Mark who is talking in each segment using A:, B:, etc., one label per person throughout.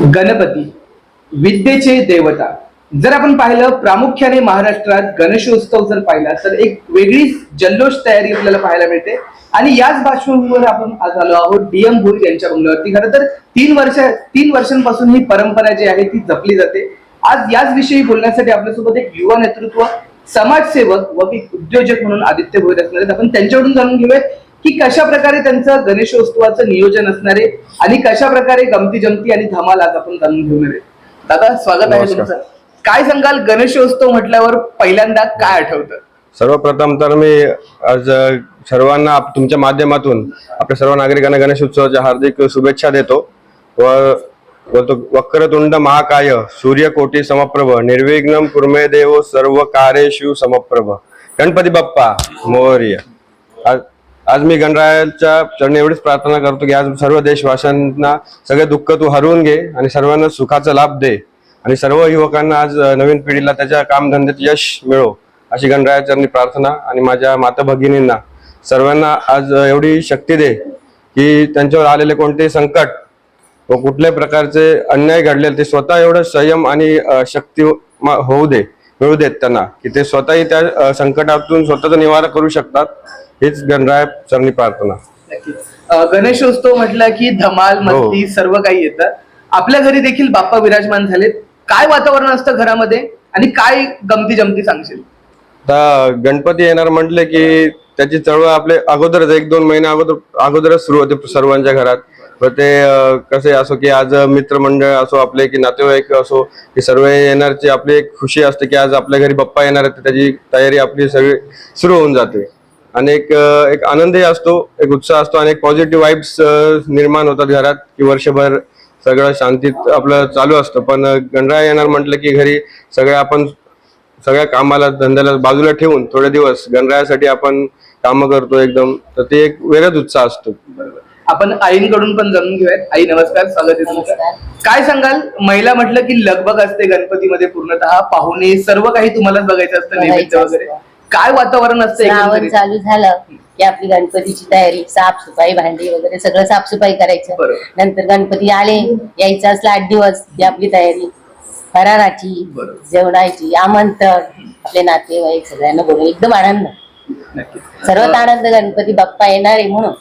A: गणपती विद्येचे देवता. जर आपण पाहिलं प्रामुख्याने महाराष्ट्रात गणेशोत्सव जर पाहिला तर एक वेगळी जल्लोष तयारी आपल्याला पाहायला मिळते. आणि याच पार्श्वभूमीवर आपण आज आलो आहोत डीएम भोईर यांच्या बंगल्यावरती. खरं तर तीन वर्ष तीन वर्षांपासून ही परंपरा जी आहे ती जपली जाते. आज याच विषयी बोलण्यासाठी आपल्यासोबत एक युवा नेतृत्व समाजसेवक व उद्योजक म्हणून आदित्य भोईर असणार आहेत. आपण त्यांच्याकडून जाणून घेऊयात. की कशा प्रकारे त्यांचं गणेशोत्सवाचं नियोजन असणार आहे आणि कशा प्रकारे गमती जमती आणि धमाल आज आपण जाणून घेऊन आहे दादा स्वागत आहे. तुमचं. काय सांगाल गणेशोत्सव म्हटल्यावर पहिल्यांदा काय आठवतं?
B: सर्वप्रथम तर मी आज सर्वांना तुमच्या माध्यमातून आपल्या सर्व नागरिकांना गणेश उत्सवाच्या हार्दिक शुभेच्छा देतो. व व तो वक्रतुंड महाकाय सूर्यकोटी समप्रभ निर्विघ्नम कुर्मे देव सर्व कार्येषु समप्रभ. गणपती बाप्पा मोर्य. आज मी गणरायाच्या चरणी एवढीच प्रार्थना करतो की आज सर्व देशवासियांना सगळे दुःख तू हरवून घे आणि सर्वांना सुखाचा लाभ दे. आणि सर्व युवकांना आज नवीन पिढीला त्याच्या कामधंद्यात यश मिळो अशी गणरायाचरणी प्रार्थना आणि माझ्या माता भगिनींना सर्वांना आज एवढी शक्ती दे की त्यांच्यावर आलेले कोणतेही संकट व कुठल्याही प्रकारचे अन्याय घडलेले ते स्वतः एवढं संयम आणि शक्ती होऊ दे मिळू देत त्यांना. की ते स्वतःही त्या संकटातून स्वतःचा निवारा करू शकतात. हीच गणराया चरणी प्रार्थना.
A: गणेशोत्सव म्हटलं की धमाल
B: हो.
A: मस्ती सर्व काही येतं. आपल्या घरी देखील बाप्पा विराजमान झालेत. काय वातावरण असतं घरामध्ये? आणि काय गमती जमती सांगशील?
B: आता गणपती येणार म्हटले की त्याची चळवळ आपले अगोदरच एक दोन महिने अगोदर अगोदरच सुरू होते सर्वांच्या घरात. व ते कसे असो की आज मित्रमंडळ असो आपले की नातेवाईक असो की सर्व येणारची आपली एक खुशी असते की आज आपल्या घरी बाप्पा येणार त्याची तयारी आपली सगळी सुरू होऊन जाते. आणि एक एक आनंदही असतो एक उत्साह असतो आणि एक पॉझिटिव्ह वाईब्स निर्माण होतात घरात की वर्षभर सगळं शांतीत आपलं चालू असतं. पण गणराया येणार म्हटलं की घरी सगळं आपण सगळ्या कामाला धंद्याला बाजूला ठेवून थोडे दिवस गणरायासाठी आपण कामं करतो एकदम तर ते एक वेगळाच उत्साह असतो.
A: आपण आईंकडून पण जाणून घेऊयात. आई नमस्कार स्वागत आहे तुमचं. काय सांगाल? महिला म्हटलं की लगबग असते गणपतीमध्ये पूर्णतः. पाहुणे सर्व काही तुम्हालाच बघायचं असतं नैवेद्य वगैरे. काय वातावरण असतं
C: श्रावण
A: एकंदरीत?
C: चालू झालं की आपली गणपतीची तयारी साफसफाई भांडी वगैरे सगळं साफसफाई करायचं
A: बरोबर.
C: नंतर गणपती आले यायचा असला आठ दिवस की आपली तयारी फराराची
A: बरोबर.
C: जेवणाची आमंत्रण आपले नातेवाईक सगळ्यांना बोलून एकदम आनंद. सर्वात आनंद गणपती बाप्पा येणार आहे म्हणून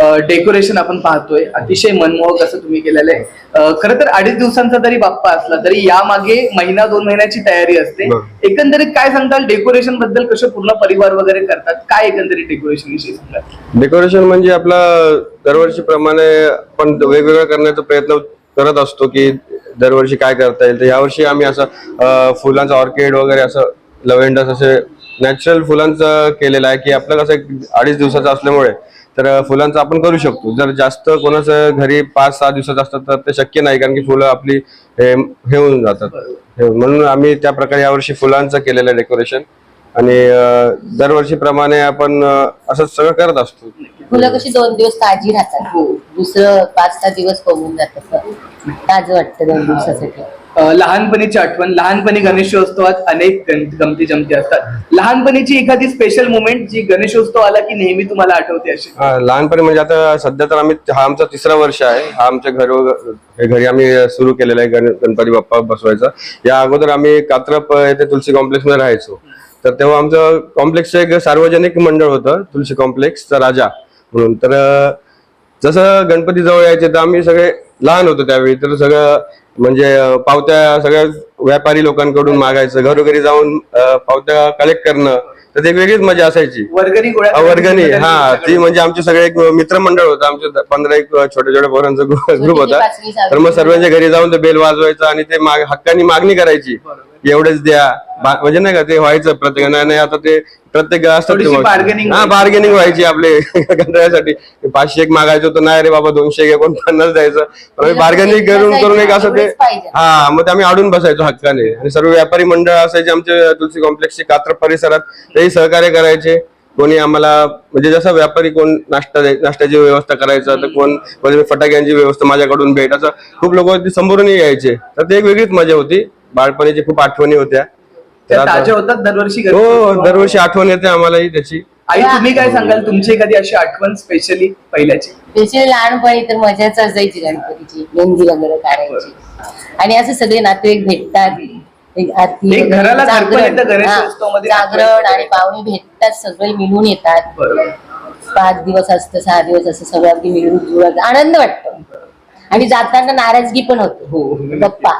A: डेकोरेशन आपण पाहतोय. अतिशय मनमोहक असं तुम्ही केलेलं आहे. खरं तर अडीच दिवसांचा जरी बाप्पा असला तरी यामागे महिना दोन महिन्याची तयारी असते. एकंदरीत काय सांगताल? डेकोरेशनबद्दल कसं पूर्ण परिवार वगैरे करतात? काय एकंदरीत डेकोरेशन विषयी सांगाल?
B: डेकोरेशन म्हणजे आपला दरवर्षी प्रमाणे आपण वेगवेगळं करण्याचा प्रयत्न करत असतो की दरवर्षी काय करता येईल. तर यावर्षी आम्ही असं फुलांचं ऑर्किड वगैरे असं लव्हेंडर्स असे नॅचरल फुलांचं केलेलं आहे की आपलं कसं अडीच दिवसाचं असल्यामुळे तर फुलांचं आपण करू शकतो. जर जास्त कोणाचं घरी पाच सहा दिवसात असतात तर ते शक्य नाही कारण की फुलं आपली हे हे होऊन जातात. म्हणून आम्ही त्या प्रकारे यावर्षी फुलांचं केलेलं डेकोरेशन आणि दरवर्षीप्रमाणे आपण असं सगळं करत असतो.
C: फुलं कशी दोन दिवस ताजी राहतात.
A: हो.
C: दुसरं पाच सहा दिवस पळून जातात. ताज वाटतं दोन दिवसासाठी.
A: लहानपणीची आठवण. लहानपणी गणेशोत्सवात अनेक गमती जमती असतात. लहानपणीची एखादी स्पेशल मुमेंट जी गणेशोत्सव आला की नेहमी तुम्हाला आठवते अशी?
B: लहानपणी म्हणजे आता सध्या तर आम्ही हा आमचा तिसरा वर्ष आहे. हा आमच्या घर हे घरी आम्ही सुरू केलेला आहे. गण- गणपती बाप्पा बसवायचा. या अगोदर आम्ही कात्रप येथे तुलसी कॉम्प्लेक्समध्ये राहायचो. तर तेव्हा आमचं कॉम्प्लेक्सचं एक सार्वजनिक मंडळ होतं तुलसी कॉम्प्लेक्सचा राजा म्हणून. तर जसं गणपती जवळ यायचे तर आम्ही सगळे लहान होतो त्यावेळी. तर सगळं म्हणजे पावत्या सगळ्या व्यापारी लोकांकडून मागायचं घरोघरी जाऊन पावत्या कलेक्ट करणं. तर ते एक वेगळीच मजा असायची.
A: वर्गणी गोळा
B: हा, वर्गणी हा. ती म्हणजे आमचे सगळे एक मित्रमंडळ होतं. आमचे पंधरा एक छोट्या छोट्या पोरांचा ग्रुप होता. तर मग सर्वांच्या घरी जाऊन ते बेल वाजवायचं आणि ते माग- हक्कानी मागणी करायची. एवढेच द्या. म्हणजे नाही का ते व्हायचं प्रत्येकाने नाही आता ते प्रत्येक
A: bargaining
B: हा. बार्गेनिंग व्हायची आपले गणरायासाठी पाचशे एक मागायचं होतं नाही रे बाबा दोनशे घे कोण पन्नास द्यायचं बार्गेनिंग करून करून एक असं ते. हा मग ते आम्ही अडून बसायचो हक्काने. आणि सर्व व्यापारी मंडळ असायचे आमचे तुलसी कॉम्प्लेक्सचे कात्र परिसरात. तेही सहकार्य करायचे. कोणी आम्हाला म्हणजे जसं व्यापारी कोण नाश्ता नाश्त्याची व्यवस्था करायचं तर कोण म्हणजे फटाक्यांची व्यवस्था माझ्याकडून भेट असं खूप लोक समोरून यायचे. तर ते एक वेगळीच मजा होती. बाळपणीची खूप आठवणी होत्या.
A: त्या ताज्या होतात दरवर्षी
B: हो. दरवर्षी आठवण येते आम्हालाही त्याची.
A: आई तुम्ही काय सांगाल? तुमची एखादी अशी आठवण स्पेशली पहिल्याची?
C: स्पेशली लहानपणी तर मजाच असायची गणपतीची मेहंदी वगैरे काढायची. आणि असं सगळे नातेवाईक भेटतात. एक आरती
A: एक
C: वगैरे,
A: घराला गणपती
C: जागरण. हा, आणि पाहुणे भेटतात सगळे मिळून येतात.
A: बरोबर.
C: पाच दिवस असतं सहा दिवस असतं सगळं अगदी मिळून जुळत आनंद वाटतो. आणि जाताना नाराजगी पण होते.
A: हो
C: गप्पा.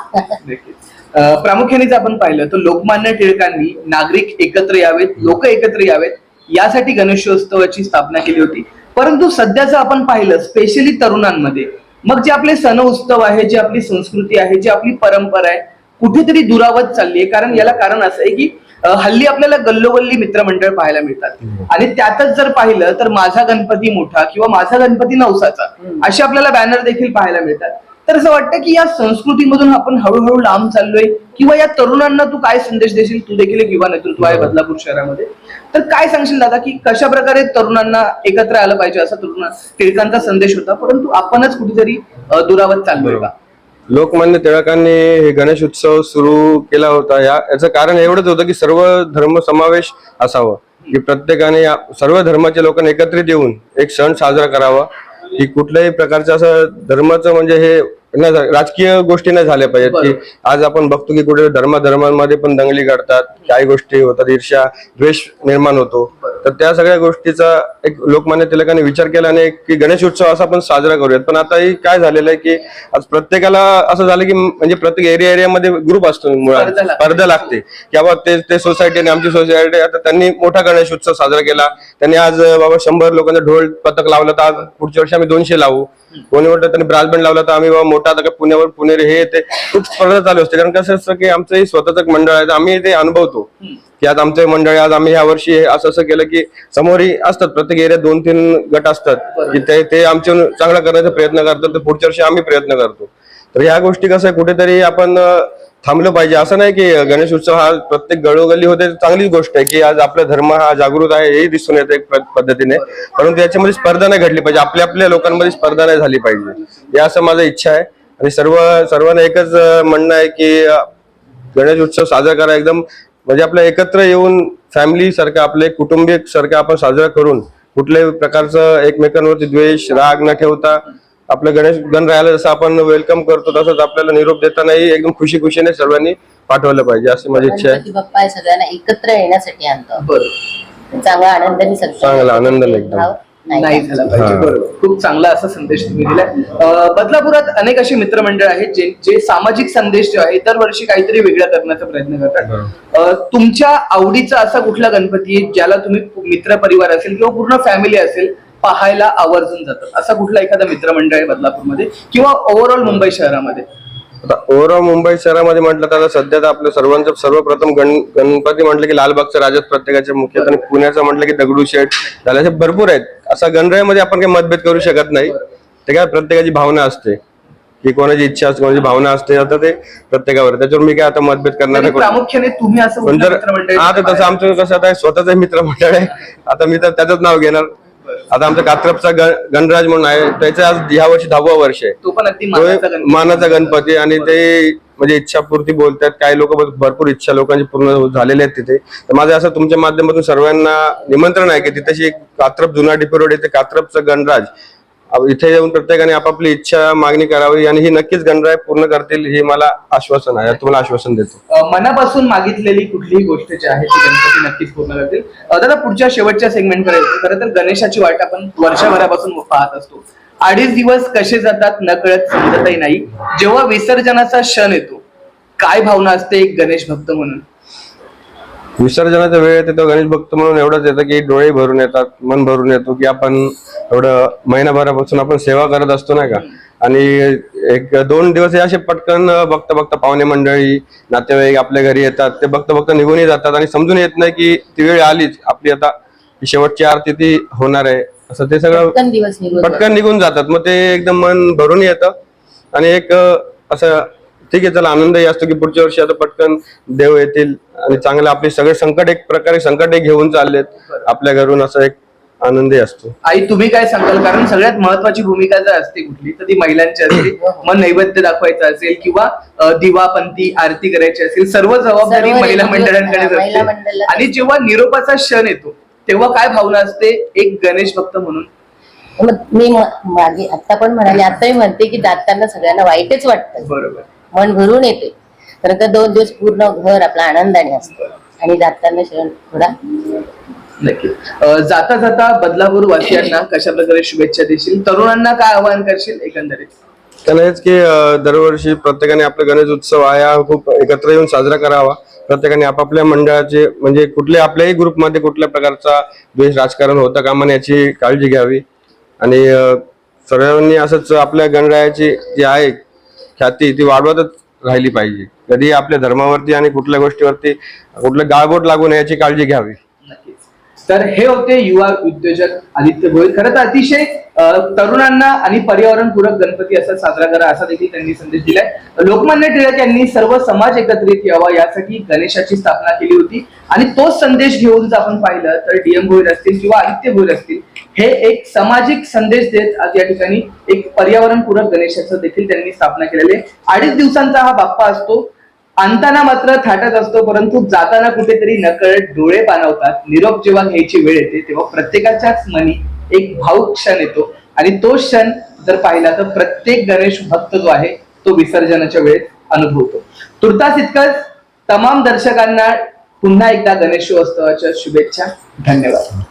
A: प्रामुख्याने जर आपण पाहिलं तर लोकमान्य टिळकांनी नागरिक एकत्र यावेत लोक एकत्र यावेत यासाठी गणेशोत्सवाची स्थापना केली होती. परंतु सध्याचं आपण पाहिलं स्पेशली तरुणांमध्ये मग जे आपले सण उत्सव आहे जी आपली संस्कृती आहे जी आपली परंपरा आहे कुठेतरी दुरावत चालली आहे. कारण याला कारण असं आहे की हल्ली आपल्याला गल्लोगल्ली मित्रमंडळ पाहायला मिळतात. आणि त्यातच जर पाहिलं तर माझा गणपती मोठा किंवा माझा गणपती नवसाचा असे आपल्याला बॅनर देखील पाहायला मिळतात. तर असं वाटतं की या संस्कृतीमधून आपण हळूहळू लांब चाललोय किंवा या तरुणांना तू काय संदेश देशील? तू देखील एक युवा नेतृत्व आहे बदलापूर शहरामध्ये. तर काय सांगशील दादा की कशा प्रकारे तरुणांना एकत्र आलं पाहिजे असा तरुण टिळकांचा संदेश होता परंतु आपणच कुठेतरी दुरावत चाललोय का?
B: लोकमान्य टिळकांनी हे गणेश उत्सव सुरू केला होता. या याचं कारण एवढंच होतं की सर्व धर्म समावेश असावं. की प्रत्येकाने या- सर्व धर्माच्या लोकांनी एकत्रित येऊन एक सण साजरा करावा. की कुठल्याही प्रकारचं असं धर्माचं म्हणजे हे नाही राजकीय गोष्टी नाही झाल्या पाहिजेत की आज आपण बघतो की कुठे धर्माधर्मांमध्ये पण दंगली घडतात काही गोष्टी होतात ईर्ष्या द्वेष निर्माण होतो. तर त्या सगळ्या गोष्टीचा एक लोकमान्य टिळकांनी विचार केला आणि एक की गणेश उत्सव असा आपण साजरा करूयात. पण आता ही काय झालेलं आहे की आज प्रत्येकाला असं झालं की म्हणजे प्रत्येक एरिया एरियामध्ये ग्रुप असतो मुळात.
A: स्पर्धा लागते.
B: स्पर्धा लागते. की बाबा ते ते सोसायटी आणि आमची सोसायटी आता त्यांनी मोठा गणेश उत्सव साजरा केला. त्यांनी आज अं, बाबा शंभर लोकांचा ढोल पथक लावलं तर आज पुढच्या वर्षी आम्ही दोनशे लावू. कोणी म्हटलं त्यांनी ब्रास बँड लावला तर आम्ही बाबा मोठा आता पुण्यावर पुणेरी हे ते खूप स्पर्धा चालू असते. कारण कसं असतं की आमचं स्वतःच एक मंडळ आहे आम्ही ते अनुभवतो. की आज आमचे मंडळ आज आम्ही ह्या वर्षी हे असं असं केलं की समोरही असतात प्रत्येक एरियात दोन तीन गट असतात. की ते ते आमचे चांगला करण्याचा प्रयत्न करतात तर पुढच्या वर्षी आम्ही प्रयत्न करतो. तर ह्या गोष्टी कसं कुठेतरी आपण थांबलं पाहिजे. असं नाही की गणेश उत्सव हा प्रत्येक गळोगल्ली होते चांगलीच गोष्ट आहे की आज आपला धर्म हा जागृत आहे हे दिसून येतं एक पद्धतीने. परंतु याच्यामध्ये स्पर्धा नाही घडली पाहिजे. आपल्या आपल्या लोकांमध्ये स्पर्धा नाही झाली पाहिजे. या असं माझं इच्छा आहे. आणि सर्व सर्वांना एकच म्हणणं आहे की गणेश उत्सव साजरा करा एकदम. म्हणजे आपल्या एकत्र येऊन फॅमिली सारखं आपले कुटुंबिक सारखं आपण साजरा करून कुठल्याही प्रकारचं एकमेकांवरती द्वेष राग न ठेवता आपलं गणेश गण राहायला जसं आपण वेलकम करतो तसंच आपल्याला निरोप देतानाही एकदम खुशी खुशीने सर्वांनी पाठवलं पाहिजे अशी माझी इच्छा आहे.
C: गणपती बाप्पा हे सगळ्यांना एकत्र येण्यासाठी आणतो.
A: बरोबर
C: चांगला आनंदाने सगळं
B: चांगला आनंदाने एकदम.
C: भाव
A: नाही
C: नाही
A: झाला पाहिजे.
B: हा.
A: बरोबर खूप चांगला असा संदेश तुम्ही दिलाय. अं, बदलापुरात अनेक अशी मित्रमंडळ आहेत जे जे सामाजिक संदेश जो आहे दरवर्षी काहीतरी वेगळा करण्याचा प्रयत्न करतात. अं, तुमच्या आवडीचा असा कुठला गणपती आहे ज्याला तुम्ही मित्र परिवार असेल किंवा पूर्ण फॅमिली असेल पाहायला आवर्जून जातात. असा कुठला एखादा मित्रमंडळ आहे बदलापूरमध्ये किंवा ओव्हरऑल मुंबई शहरामध्ये?
B: आता ओव्हरऑल मुंबई शहरामध्ये म्हटलं तर आता सध्या तर आपलं सर्वांचं सर्वप्रथम गण गणपती म्हटलं की लालबागचा राजाच प्रत्येकाच्या मुख्य आणि पुण्याचं म्हटलं की दगडूशेठ झाले असे भरपूर आहेत. असा गणरायामध्ये आपण काही मतभेद करू शकत नाही. ते काय प्रत्येकाची भावना असते. की कोणाची इच्छा असते कोणाची भावना असते आता ते प्रत्येकावर. त्याच्यावर मी काय आता मतभेद करणार नाही
A: प्रामुख्याने तुम्ही असं
B: तर तसं आमचं कसं आता स्वतःच मित्रमंडळ आहे. आता मी तर त्याचंच नाव घेणार. आता आमचा कात्रपचा गण- गणराज म्हणून आहे. त्याचं आज ह्या वर्षी दहावा वर्ष आहे.
A: तो पण अगदी मानाचा गणपती.
B: मानाचा गणपती आणि ते म्हणजे इच्छापूर्ती बोलतात. काही लोक भरपूर इच्छा लोकांची पूर्ण झालेले आहेत तिथे. तर माझं असं तुमच्या माध्यमातून सर्वांना निमंत्रण आहे की तिथेशी एक कात्रप जुना डिपो रोड येथे कात्रपचं गणराज इथे येऊन प्रत्येकाने आपापली इच्छा मागणी करावी आणि ही नक्कीच गणराय पूर्ण करतील हे मला आश्वासन आहे. तुम्हाला आश्वासन देतो.
A: मनापासून मागितलेली कुठलीही गोष्ट जी आहे ती गणपती नक्कीच पूर्ण करतील. दादा पुढच्या शेवटच्या सेगमेंटकडे खरं तर गणेशाची वाट आपण वर्षभरापासून पाहत असतो. अडीच दिवस कसे जातात न कळत समजतही नाही. जेव्हा विसर्जनाचा क्षण येतो काय भावना असते एक गणेश भक्त म्हणून?
B: विसर्जनाचा वेळ येते तो गणेश भक्त म्हणून एवढंच येतं की डोळे भरून येतात मन भरून येतो की आपण एवढं महिनाभरापासून आपण सेवा करत असतो नाही का? आणि एक दोन दिवस हे असे पटकन बघता बघता पाहुणे मंडळी नातेवाईक आपल्या घरी येतात ते बघता बघता निघूनही जातात आणि समजून येत नाही की ती वेळ आलीच आपली आता ही शेवटची आरती ती होणार आहे. असं ते सगळं
C: पटकन निघून
B: जातात. मग ते एकदम मन भरून येतं आणि एक असं ठीक आहे चला आनंदही असतो की पुढच्या वर्षी आता पटकन देव येतील. आणि चांगलं आपले सगळे संकट एक प्रकारे संकट एक घेऊन चाललेत. आपल्या घरून असं एक आनंदही असतो.
A: आई तुम्ही काय सांगाल? कारण सगळ्यात महत्वाची भूमिका जर असते कुठली तर ती महिलांची असते मग नैवेद्य दाखवायचं असेल किंवा अं, दिवापंथी आरती करायची असेल सर्व जबाबदारी
C: सर्व
A: महिला
C: रेडिओ-
A: मंडळांकडे
C: महिला
A: असते
C: मंडळात
A: आणि जेव्हा निरोपाचा क्षण येतो तेव्हा काय भावना असते? एक गणेश भक्त म्हणून.
C: मग मी म- मागे आता पण म्हणाले आताही म्हणते की जाताना सगळ्यांना वाईटच वाटतं.
A: बरोबर.
C: मन भरून येते. कारण का दोन दिवस पूर्ण घर आपला आनंदाने असतं. आणि जाताना क्षण थोडा
A: नक्की जाता जाता बदलापूर वासियांना कशा प्रकारे शुभेच्छा देशील? तरुणांना काय आवाहन करशील एकंदरीत?
B: हेच की दरवर्षी प्रत्येकाने आपला गणेश उत्सव आहे हा खूप एकत्र येऊन साजरा करावा. प्रत्येकाने आपापल्या मंडळाचे म्हणजे कुठल्या आपल्याही ग्रुपमध्ये कुठल्या प्रकारचा द्वेष राजकारण होता कामा नये याची काळजी घ्यावी. आणि सर्वांनी असंच आपल्या गणरायाची जी आहे ख्याती ती वाढवतच राहिली पाहिजे. कधी आपल्या धर्मावरती आणि कुठल्या गोष्टीवरती कुठलं गाळबोट लागू नये याची काळजी घ्यावी.
A: तर हे होते युवा उद्योजक आदित्य भोईर खरं तर अतिशय तरुणांना आणि पर्यावरणपूरक गणपती असा साजरा करा असा देखील त्यांनी संदेश दिलाय. लोकमान्य टिळक यांनी सर्व समाज एकत्रित यावा यासाठी गणेशाची स्थापना केली होती. आणि तोच संदेश घेऊन जर आपण पाहिलं तर डीएम भोईर असतील किंवा आदित्य भोईर असतील हे एक सामाजिक संदेश देत आज या ठिकाणी एक पर्यावरणपूरक गणेशाचं देखील त्यांनी स्थापना केलेली आहे. अडीच दिवसांचा हा बाप्पा असतो. आणताना मात्र थाटत असतो परंतु जाताना कुठेतरी नकळत डोळे पाणवतात निरोप जेव्हा घ्यायची वेळ येते तेव्हा प्रत्येकाच्याच मनी एक भाऊक क्षण येतो. आणि तो क्षण जर पाहिला तर प्रत्येक गणेश भक्त जो आहे तो विसर्जनाच्या वेळेत अनुभवतो. तुर्तास इतकंच तमाम दर्शकांना पुन्हा एकदा गणेशोत्सवाच्या शुभेच्छा. धन्यवाद.